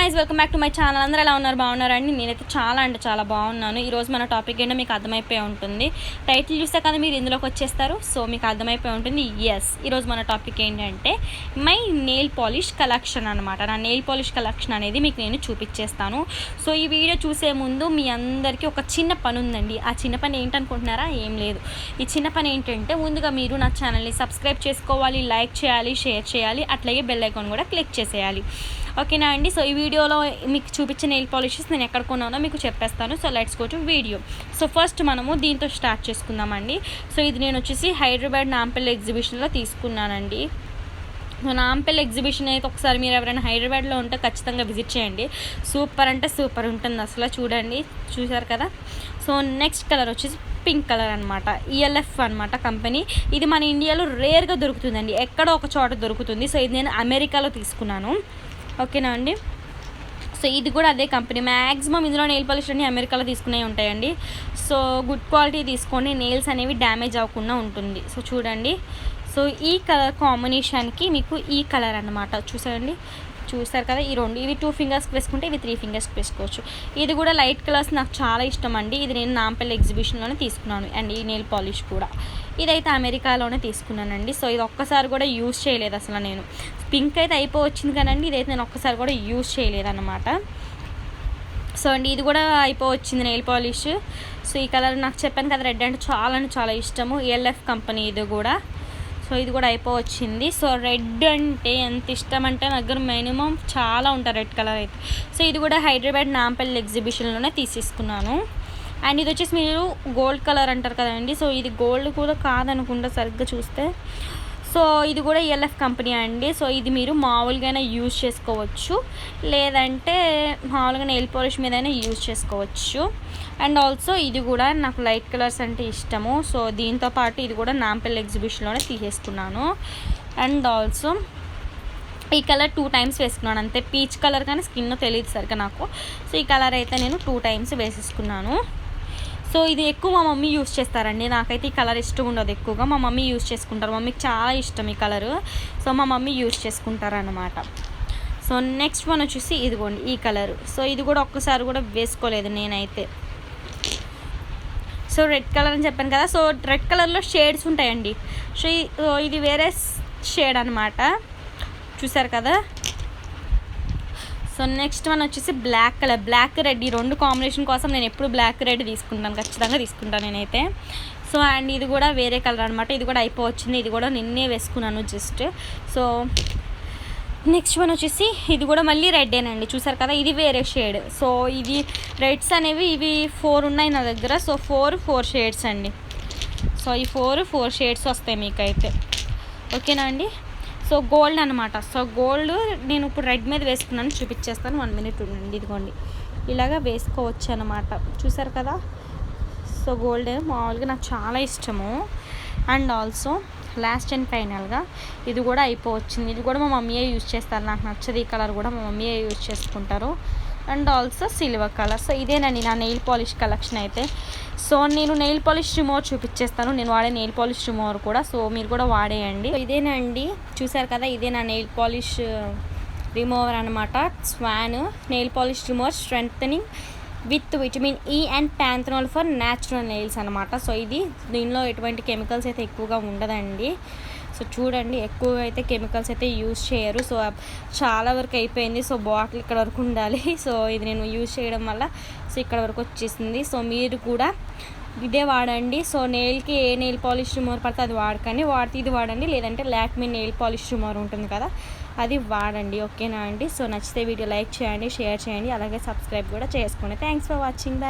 Guys welcome back to my channel అందరూ ఎలా ఉన్నారు? బాగున్నారండి నేనైతే చాలా అంటే చాలా బాగున్నాను. ఈరోజు మన టాపిక్ ఏంటో మీకు అర్థమైపోయి ఉంటుంది. టైటిల్ చూస్తే కదా మీరు ఇందులోకి వచ్చేస్తారు. సో మీకు అర్థమైపోయి ఉంటుంది. ఎస్ ఈరోజు మన టాపిక్ ఏంటంటే మై నెయిల్ పాలిష్ కలెక్షన్ అనమాట నా నెయిల్ పాలిష్ కలెక్షన్ అనేది మీకు నేను చూపించేస్తాను సో ఈ వీడియో చూసే ముందు మీ అందరికీ ఒక చిన్న పని ఉందండి ఆ చిన్న పని ఏంటనుకుంటున్నారా? ఏం లేదు. ఈ చిన్న పని ఏంటంటే ముందుగా మీరు నా ఛానల్ని సబ్స్క్రైబ్ చేసుకోవాలి లైక్ చేయాలి షేర్ చేయాలి అట్లాగే బెల్ ఐకాన్ కూడా క్లిక్ చేసేయాలి. ఓకేనా అండి? సో ఈ వీడియోలో మీకు చూపించిన నెయిల్ పాలిషెస్ నేను ఎక్కడ కొన్నానో మీకు చెప్పేస్తాను. So let's go to video so first మనము దీంతో స్టార్ట్ చేసుకుందామండి. సో ఇది నేను వచ్చేసి హైదరాబాద్ నాంపల్లి ఎగ్జిబిషన్లో తీసుకున్నానండి. సో నాంపల్లి ఎగ్జిబిషన్ అయితే ఒకసారి మీరు ఎవరైనా హైదరాబాద్లో ఉంటే ఖచ్చితంగా విజిట్ చేయండి. సూపర్ అంటే సూపర్ ఉంటుంది అసలు చూడండి. చూసారు కదా? సో నెక్స్ట్ కలర్ వచ్చేసి పింక్ కలర్ అనమాట ఈఎల్ఎఫ్ అనమాట కంపెనీ ఇది మన ఇండియాలో రేర్గా దొరుకుతుందండి. ఎక్కడో ఒక చోట దొరుకుతుంది. సో ఇది నేను అమెరికాలో తీసుకున్నాను. ఓకేనా అండి? సో ఇది కూడా అదే కంపెనీ. మ్యాక్సిమం ఇందులో నెయిల్ పాలిష్ అన్ని అమెరికాలో తీసుకునే ఉంటాయండి. సో గుడ్ క్వాలిటీ తీసుకొని నెయిల్స్ అనేవి డ్యామేజ్ అవ్వకుండా ఉంటుంది. సో చూడండి. సో ఈ కలర్ కాంబినేషన్కి మీకు ఈ కలర్ అనమాట చూసారండి? చూస్తారు కదా? ఈ రెండు. ఇవి టూ ఫింగర్స్ వేసుకుంటే ఇవి త్రీ ఫింగర్స్ వేసుకోవచ్చు. ఇది కూడా లైట్ కలర్స్ నాకు చాలా ఇష్టం అండి. ఇది నేను నాంపల్లి ఎగ్జిబిషన్లోనే తీసుకున్నాను. అండ్ ఈ నెయిల్ పాలిష్ కూడా. ఇదైతే అమెరికాలోనే తీసుకున్నానండి. సో ఇది ఒక్కసారి కూడా యూజ్ చేయలేదు అసలు నేను. పింక్ అయితే అయిపోవచ్చింది కానండి. ఇదైతే నేను ఒక్కసారి కూడా యూజ్ చేయలేదు అనమాట సో అండి ఇది కూడా అయిపోవచ్చింది నెయిల్ పాలిష్. సో ఈ కలర్ నాకు చెప్పాను కదా రెడ్ అంటే చాలా అంటే చాలా ఇష్టము. ఎల్ఎఫ్ కంపెనీ ఇది కూడా. సో ఇది కూడా అయిపోవచ్చింది. సో రెడ్ అంటే ఎంత ఇష్టం అంటే నా దగ్గర మినిమం చాలా ఉంటాయి రెడ్ కలర్ అయితే. సో ఇది కూడా హైదరాబాద్ నాంపల్లి ఎగ్జిబిషన్లోనే తీసేసుకున్నాను. అండ్ ఇది వచ్చేసి మీరు గోల్డ్ కలర్ అంటారు కదండి. సో ఇది గోల్డ్ కూడా కాదనుకుంటా సరిగ్గా చూస్తే సో ఇది కూడా ఎల్ఎఫ్ కంపెనీ అండి. సో ఇది మీరు మామూలుగానే యూజ్ చేసుకోవచ్చు. లేదంటే మామూలుగా నెయిల్ పాలిష్ మీదైనా యూజ్ చేసుకోవచ్చు. అండ్ ఆల్సో ఇది కూడా నాకు లైట్ కలర్స్ అంటే ఇష్టము. సో దీంతో పాటు ఇది కూడా నాంపెల్ ఎగ్జిబిషన్లోనే తీసేసుకున్నాను. అండ్ ఆల్సో ఈ కలర్ టూ టైమ్స్ వేసుకున్నాను. అంతే పీచ్ కలర్ కానీ స్కిన్ తెలియదు సరిగ్గా నాకు. సో ఈ కలర్ అయితే నేను టూ టైమ్స్ వేసేసుకున్నాను. సో ఇది ఎక్కువ మా మమ్మీ యూస్ చేస్తారండి. నాకైతే ఈ కలర్ ఇష్టం ఉండదు ఎక్కువగా. మా మమ్మీ యూస్ చేసుకుంటారు. మమ్మీకి చాలా ఇష్టం ఈ కలరు. సో మా మమ్మీ యూస్ చేసుకుంటారు అనమాట సో నెక్స్ట్ వన్ వచ్చేసి ఇదిగోండి ఈ కలర్. సో ఇది కూడా ఒక్కసారి కూడా వేసుకోలేదు నేనైతే. సో రెడ్ కలర్ అని చెప్పాను కదా. సో రెడ్ కలర్లో షేడ్స్ ఉంటాయండి. సో ఇది వేరే షేడ్ అనమాట చూసారు కదా? సో నెక్స్ట్ వన్ వచ్చేసి బ్లాక్ కలర్. బ్లాక్ రెడ్ ఈ రెండు కాంబినేషన్ కోసం నేను ఎప్పుడు బ్లాక్ రెడ్ తీసుకుంటాను. ఖచ్చితంగా తీసుకుంటాను నేనైతే. సో అండ్ ఇది కూడా వేరే కలర్ అనమాట ఇది కూడా అయిపోవచ్చింది. ఇది కూడా నిన్నే వేసుకున్నాను జస్ట్. సో నెక్స్ట్ వన్ వచ్చేసి ఇది కూడా మళ్ళీ రెడ్డేనండి చూసారు కదా ఇది వేరే షేడ్. సో ఇది రెడ్స్ అనేవి ఇవి ఫోర్ ఉన్నాయి నా దగ్గర. సో ఫోర్ ఫోర్ షేడ్స్ అండి. సో ఈ ఫోర్ ఫోర్ షేడ్స్ వస్తాయి మీకైతే. ఓకేనా అండి? సో గోల్డ్ అనమాట సో గోల్డ్ నేను ఇప్పుడు రెడ్ మీద వేసుకున్నాను. చూపించేస్తాను. వన్ మినిట్ ఉండండి. ఇదిగోండి. ఇలాగా వేసుకోవచ్చు అనమాట చూసారు కదా? సో గోల్డ్ మామూలుగా నాకు చాలా ఇష్టము. అండ్ ఆల్సో లాస్ట్ అండ్ ఫైనల్గా ఇది కూడా అయిపోవచ్చింది. ఇది కూడా మా మమ్మీయే యూజ్ చేస్తారు. నాకు నచ్చదు ఈ కలర్ కూడా. మా మమ్మీయే యూజ్ చేసుకుంటారు. And also silver colour. So ఇదేనండి నా నెయిల్ పాలిష్ కలెక్షన్ అయితే. సో నేను నెయిల్ పాలిష్ రిమోవర్ చూపించేస్తాను నేను వాడే నెయిల్ పాలిష్ రిమోవర్ కూడా సో మీరు కూడా వాడేయండి. ఇదేనండి చూసారు కదా ఇదే నా నెయిల్ పాలిష్ రిమూవర్ అనమాట Swan nail polish remover strength with vitamin E and panthenol for natural nails అనమాట సో ఇది దీనిలో ఎటువంటి కెమికల్స్ అయితే ఎక్కువగా ఉండదండి. సో చూడండి ఎక్కువ అయితే కెమికల్స్ అయితే యూజ్ చేయరు. సో చాలా వరకు అయిపోయింది. సో బాటిల్ ఇక్కడ వరకు ఉండాలి. సో ఇది నేను యూజ్ చేయడం వల్ల సో ఇక్కడ వరకు వచ్చేసింది. సో మీరు కూడా ఇదే వాడండి. సో నెయిల్కి ఏ నెయిల్ పాలిష్ రిమూవర్ పడితే అది వాడకండి. వాడితే ఇది వాడండి. లేదంటే లాక్మీ నెయిల్ పాలిష్ రిమూవర్ ఉంటుంది కదా అది వాడండి. ఓకేనా అండి? సో నచ్చితే వీడియో లైక్ చేయండి షేర్ చేయండి. అలాగే సబ్స్క్రైబ్ కూడా చేసుకోండి. Thanks for watching.